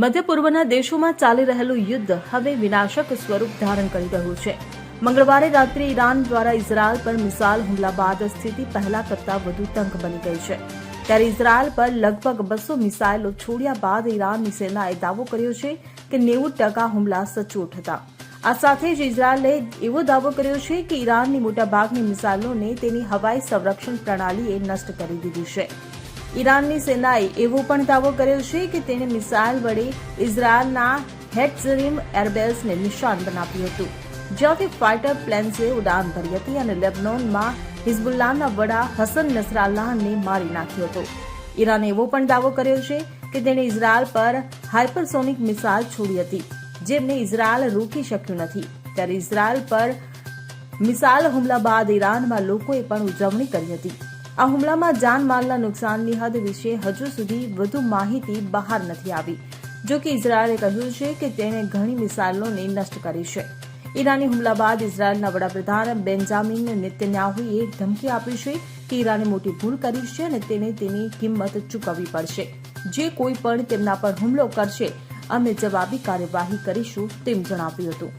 મધ્ય પૂર્વના દેશોમાં ચાલી રહેલું યુદ્ધ હવે વિનાશક સ્વરૂપ ધારણ કરી રહ્યું છે. મંગળવારે રાત્રે ઈરાન દ્વારા ઇઝરાયલ પર મિસાઇલ હુમલા બાદ સ્થિતિ પહેલા કરતાં વધુ તંગ બની ગઈ છે. ત્યારે ઇઝરાયલ પર લગભગ બસો મિસાઇલો છોડ્યા બાદ ઈરાનની સેનાએ દાવો કર્યો છે કે નેવું ટકા હુમલા સચોટ હતા. આ સાથે જ ઇઝરાયલે એવો દાવો કર્યો છે કે ઈરાનની મોટાભાગની મિસાઇલોને તેની હવાઈ સંરક્ષણ પ્રણાલીએ નષ્ટ કરી દીધી છે. ઈરાનની સેનાએ એવો પણ દાવો કર્યો છે કે તેણે મિસાઇલ વડે ઇઝરાયલના હેટઝરીમ એરબેલ્સને નિશાન બનાવ્યું હતું, જ્યાંથી ફાઇટર પ્લેન્સે ઉડાન ભરી હતી અને લેબનોનમાં હિઝબુલ્લાના વડા હસન નસરાલ્લાહને મારી નાખ્યો હતો. ઈરાને એવો પણ દાવો કર્યો છે કે તેણે ઇઝરાયલ પર હાઇપરસોનિક મિસાઇલ છોડી હતી, જેમને ઇઝરાયલ રોકી શક્યું નથી. ત્યારે ઇઝરાયલ પર મિસાઇલ હુમલા બાદ ઈરાનમાં લોકોએ પણ ઉજવણી કરી હતી. આ હુમલામાં જાનમાલના નુકસાનની હદ વિશે હજુ સુધી વધુ માહિતી બહાર નથી આવી. જો કે ઇઝરાયેલે કહ્યું છે કે તેણે ઘણી મિસાઇલોને નષ્ટ કરી છે. ઈરાની હુમલા બાદ ઇઝરાયેલના વડાપ્રધાન બેન્જામિન નેતન્યાહુએ ધમકી આપી છે કે ઈરાને મોટી ભૂલ કરી છે અને તેને તેની કિંમત ચૂકવવી પડશે. જે કોઈ પણ તેમના પર હુમલો કરશે અમે જવાબી કાર્યવાહી કરીશું તેમ જણાવ્યું હતું.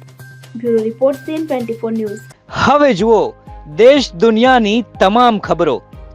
Bureau report CN twenty four news. હવે જુઓ દેશ દુનિયાની તમામ ખબરો.